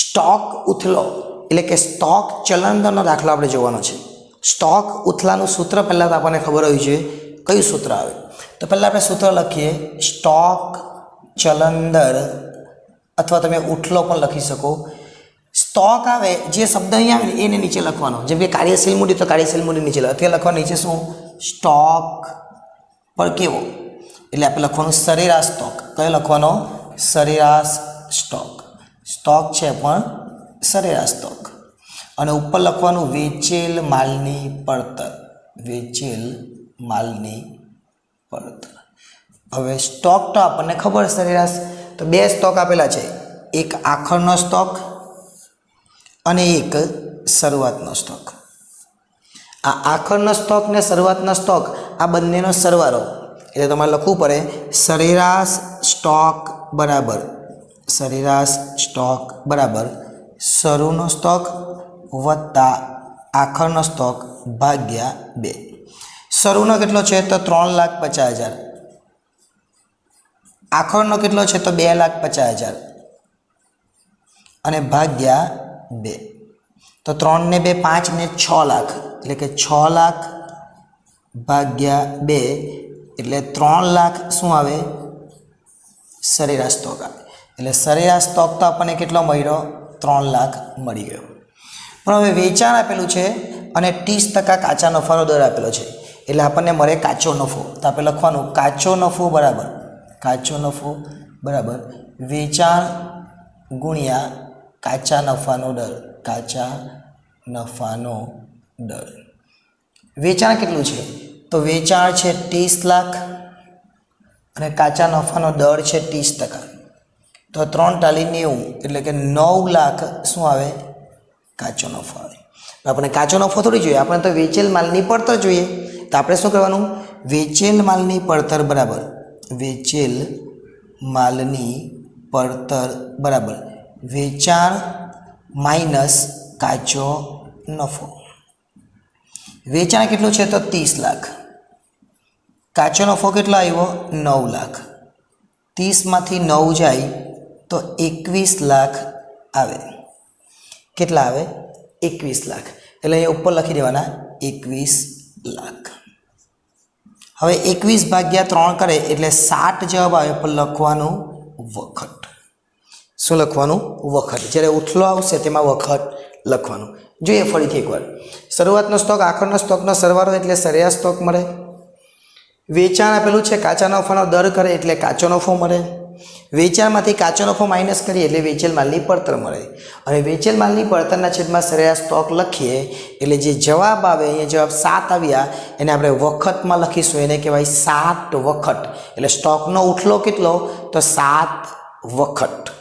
Stock ઉથલો એટલે કે stock ચલણદરનો દાખલો આપણે જોવાનો છે. સ્ટોક ઉથલાનું સૂત્ર પહેલાં તો આપણને ખબર હોવી છે કયું સૂત્ર આવે. તો પહેલાં આપણે સૂત્ર લખીએ, સ્ટોક ચલંદર અથવા તમે ઉઠલો પણ લખી શકો. સ્ટોક આવે, જે શબ્દ અહીંયા આવે એને નીચે લખવાનો. જેમ કે કાર્યશીલ મૂડી, તો કાર્યશીલ મૂડી નીચે અત્યારે લખવાનું નીચે શું? સ્ટોક પર કેવો? એટલે આપણે લખવાનું સરેરાશ સ્ટોક. કયો લખવાનો? સરેરાશ સ્ટોક. સ્ટોક છે પણ સરેરાશ સ્ટોક. અને ઉપર લખવાનું વેચેલ માલની પડતર. વેચેલ માલની પડતર. હવે સ્ટોક તો આપણને ખબર સરેરાશ. તો બે સ્ટોક આપેલા છે. એક આખરનો સ્ટોક અને એક શરૂઆતનો સ્ટોક. આ આખરનો સ્ટોક ને શરૂઆતનો સ્ટોક આ બંનેનો સરવાળો. એટલે તમારે લખવું પડે સરેરાશ સ્ટોક બરાબર સરેરાશ સ્ટોક, બરાબર. શરૂનો સ્ટોક વત્તા આખરનો સ્ટોક ભાગ્યા બે. શરૂનો કેટલો છે તો ત્રણ લાખ પચાસ હજાર. આખરનો કેટલો છે તો બે લાખ પચાસ હજાર. અને ભાગ્યા બે. તો ત્રણ ને બે પાંચ ને છ લાખ. એટલે કે છ લાખ ભાગ્યા બે. એટલે ત્રણ લાખ શું આવે? સરેરાશ સ્ટોક આવે. એટલે સરેરાશ તો આપણને કેટલો મળ્યો? ત્રણ લાખ મળી ગયો. પણ હવે વેચાણ આપેલું છે અને ત્રીસ ટકા કાચા નફાનો દર આપેલો છે. એટલે આપણને મળે કાચો નફો. તો આપણે લખવાનું, કાચો નફો બરાબર. કાચો નફો બરાબર. વેચાણ ગુણ્યા કાચા નફાનો દર. કાચા નફાનો દર. વેચાણ કેટલું છે? તો વેચાણ છે ત્રીસ લાખ અને કાચા નફાનો દર છે ત્રીસ ટકા. તો ત્રણ ટાલી નેવું, એટલે કે નવ લાખ શું આવે? કાચો નફો આવે. આપણે કાચો નફો થોડી જોઈએ. આપણે તો વેચેલ માલની પડતર જોઈએ. તો આપણે શું કરવાનું? વેચેલ માલની પડતર બરાબર. વેચેલ માલની પડતર બરાબર. વેચાણ માઇનસ કાચો નફો. વેચાણ કેટલું છે? તો ત્રીસ લાખ. કાચો નફો કેટલો આવ્યો? નવ લાખ. ત્રીસમાંથી નવ જાય તો એકવીસ લાખ આવે. કેટલા આવે? એકવીસ લાખ. એટલે અહીંયા ઉપર લખી દેવાના, એકવીસ લાખ. હવે એકવીસ ભાગ્યા ત્રણ કરે એટલે સાત જવાબ આવે, પણ લખવાનું વખત. શું લખવાનું? વખત. જ્યારે ઉથલો આવશે તેમાં વખત લખવાનું. જોઈએ ફરીથી એકવાર. શરૂઆતનો સ્ટોક આખરનો સ્ટોકનો સરવાળો એટલે સરેરાશ સ્ટોક મળે. વેચાણ આપેલું છે, કાચા નફાનો દર કરે એટલે કાચો નફો મળે. વેચાણમાંથી કાચો નફો માઇનસ કરીએ એટલે વેચેલ માલની પડતર મળે. અને વેચેલ માલની પડતરના છેદમાં સરેરાશ સ્ટોક લખીએ, એટલે જે જવાબ આવે અહીંયા જવાબ સાત આવ્યા, એને આપણે વખતમાં લખીશું. એને કહેવાય સાત વખત. એટલે સ્ટોકનો ઉઠલો કેટલો? તો સાત વખત.